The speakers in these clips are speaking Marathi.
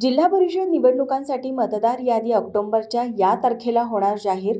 जिल्हा परिषद निवडणुकांसाठी मतदार यादी ऑक्टोबरच्या या तारखेला होणार जाहीर.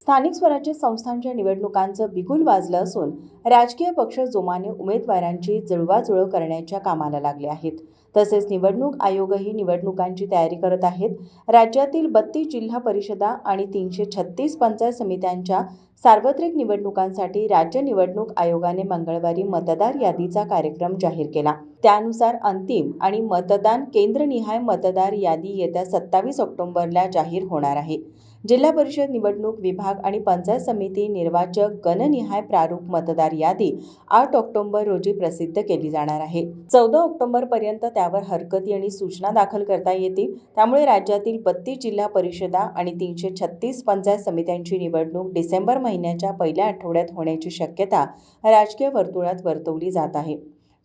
स्थानिक स्वराज्य संस्थांच्या निवडणुकांचं बिगुल वाजलं असून राजकीय पक्ष जोमाने उमेदवारांची जुळवाजुळव करण्याच्या कामाला लागले आहेत. तसेच निवडणूक आयोगही निवडणुकांची तयारी करत आहेत. राज्यातील बत्तीस जिल्हा परिषदा आणि तीनशे छत्तीस पंचायत समित्यांच्या सार्वत्रिक निवडणुकांसाठी राज्य निवडणूक आयोगाने मंगळवारी मतदार यादीचा कार्यक्रम जाहीर केला. त्यानुसार अंतिम आणि मतदान केंद्रनिहाय मतदार यादी येत्या सत्तावीस ऑक्टोबरला जाहीर होणार आहे. जिल्हा परिषद निवडणूक विभाग आणि पंचायत समिती निर्वाचक गणनिहाय प्रारूप मतदार यादी आठ ऑक्टोबर रोजी प्रसिद्ध केली जाणार आहे. चौदा ऑक्टोबर पर्यंत त्यावर हरकती आणि सूचना दाखल करता येतील. त्यामुळे राज्यातील बत्तीस जिल्हा परिषदा आणि तीनशे छत्तीस पंचायत समित्यांची निवडणूक डिसेंबर महिन्याच्या पहिल्या आठवड्यात होण्याची शक्यता राजकीय वर्तुळात वर्तवली जात आहे.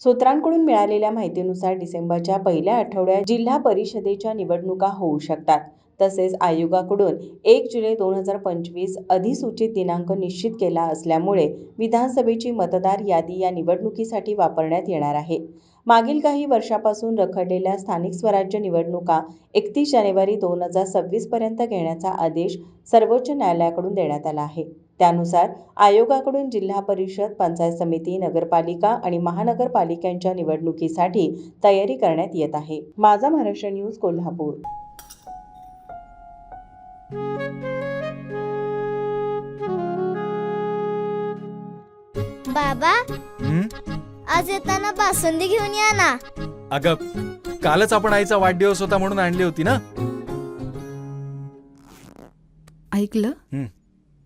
सूत्रांकडून मिळालेल्या माहितीनुसार डिसेंबरच्या पहिल्या आठवड्यात जिल्हा परिषदेच्या निवडणुका होऊ शकतात. तसेच आयोगाकडून एक जुलै दोन हजार पंचवीस अधिसूचित दिनांक निश्चित केला असल्यामुळे विधानसभेची मतदार यादी या निवडणुकीसाठी वापरण्यात येणार आहे. मागील काही वर्षापासून रखडलेल्या स्थानिक स्वराज्य निवडणुका एकतीस जानेवारी दोन हजार सव्वीसपर्यंत घेण्याचा आदेश सर्वोच्च न्यायालयाकडून देण्यात आला आहे. त्यानुसार आयोगाकडून जिल्हा परिषद पंचायत समिती नगरपालिका आणि महानगरपालिकांच्या निवडणुकीसाठी तयारी करण्यात येत आहे. माझा महाराष्ट्र न्यूज कोल्हापूर. बाबा हं? आज येताना बासुंदी घेऊन या ना. अगं कालच आपण आईचा वाढदिवस होता म्हणून आणली होती ना? ऐकलं? हं.